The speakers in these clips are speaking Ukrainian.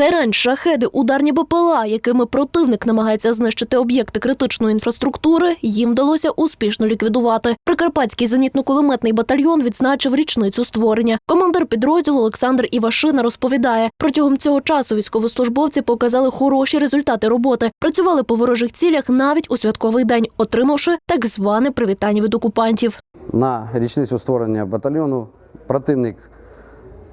Герань, шахеди, ударні БПЛА, якими противник намагається знищити об'єкти критичної інфраструктури, їм вдалося успішно ліквідувати. Прикарпатський зенітно-кулеметний батальйон відзначив річницю створення. Командир підрозділу Олександр Івашина розповідає, протягом цього часу військовослужбовці показали хороші результати роботи, працювали по ворожих цілях навіть у святковий день, отримавши так зване привітання від окупантів. На річницю створення батальйону противник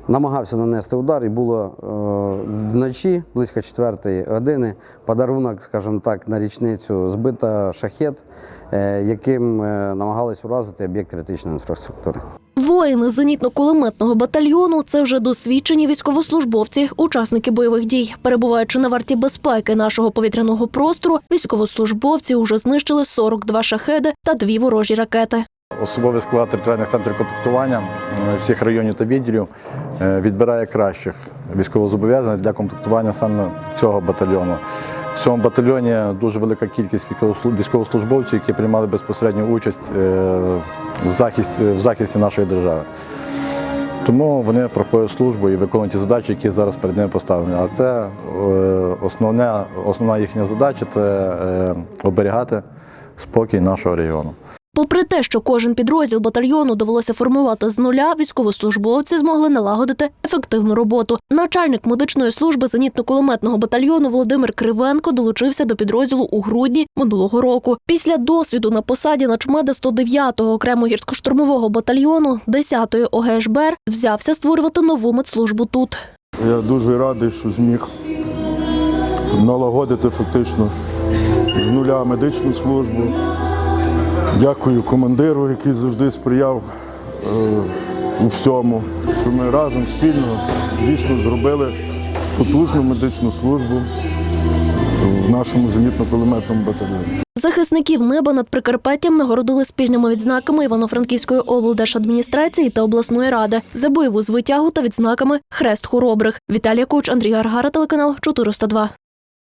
намагався нанести удар, і було е, вночі, близько 4 години, подарунок, скажімо так, на річницю збита шахет, е, яким е, намагались уразити об'єкт критичної інфраструктури. Воїни зенітно-кулеметного батальйону це вже досвідчені військовослужбовці, учасники бойових дій. Перебуваючи на варті безпеки нашого повітряного простору, військовослужбовці уже знищили 42 шахеди та дві ворожі ракети. Особовий склад територіальних центрів комплектування е, всіх районів та відділів е, відбирає кращих військовозобов'язаних для комплектування саме цього батальйону. В цьому батальйоні дуже велика кількість військовослужбовців, які приймали безпосередню участь е, в захисті, нашої держави. Тому вони проходять службу і виконують ті задачі, які зараз перед ними поставлені. А це основне, основна їхня задача це оберігати спокій нашого регіону. Попри те, що кожен підрозділ батальйону довелося формувати з нуля, військовослужбовці змогли налагодити ефективну роботу. Начальник медичної служби зенітно-кулеметного батальйону Володимир Кривенко долучився до підрозділу у грудні минулого року. Після досвіду на посаді начмеда 109-го окремо гірсько-штурмового батальйону 10-ї ОГШБР взявся створювати нову медслужбу тут. Я дуже радий, що зміг налагодити фактично з нуля медичну службу. Дякую командиру, який завжди сприяв е, у всьому, що ми разом спільно дійсно зробили потужну медичну службу в нашому зенітно-кулеметному батальйоні. Захисників неба над Прикарпаттям нагородили спільними відзнаками Івано-Франківської облдержадміністрації та обласної ради за бойову звитягу та відзнаками Хрест хоробрих. Віталія Коч, Андрій Гаргара, телеканал 402.